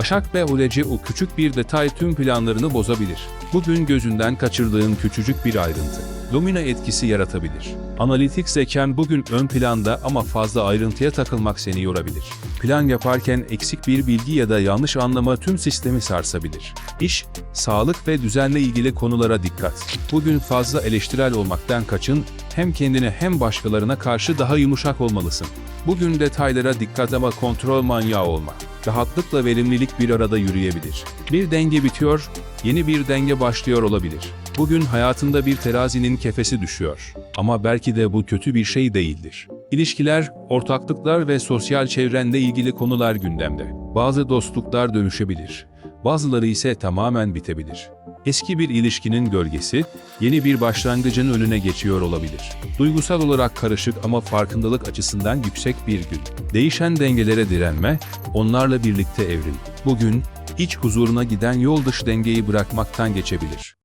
Başak ve Uleci o küçük bir detay tüm planlarını bozabilir. Bugün gözünden kaçırdığın küçücük bir ayrıntı. Domino etkisi yaratabilir. Analitik zekan bugün ön planda ama fazla ayrıntıya takılmak seni yorabilir. Plan yaparken eksik bir bilgi ya da yanlış anlama tüm sistemi sarsabilir. İş, sağlık ve düzenle ilgili konulara dikkat. Bugün fazla eleştirel olmaktan kaçın, hem kendine hem başkalarına karşı daha yumuşak olmalısın. Bugün detaylara dikkat ama kontrol manyağı olma. Rahatlıkla verimlilik bir arada yürüyebilir. Bir denge bitiyor, yeni bir denge başlıyor olabilir. Bugün hayatında bir terazinin kefesi düşüyor. Ama belki de bu kötü bir şey değildir. İlişkiler, ortaklıklar ve sosyal çevrenle ilgili konular gündemde. Bazı dostluklar dönüşebilir. Bazıları ise tamamen bitebilir. Eski bir ilişkinin gölgesi, yeni bir başlangıcın önüne geçiyor olabilir. Duygusal olarak karışık ama farkındalık açısından yüksek bir gün. Değişen dengelere direnme, onlarla birlikte evril. Bugün, iç huzuruna giden yol dışı dengeyi bırakmaktan geçebilir.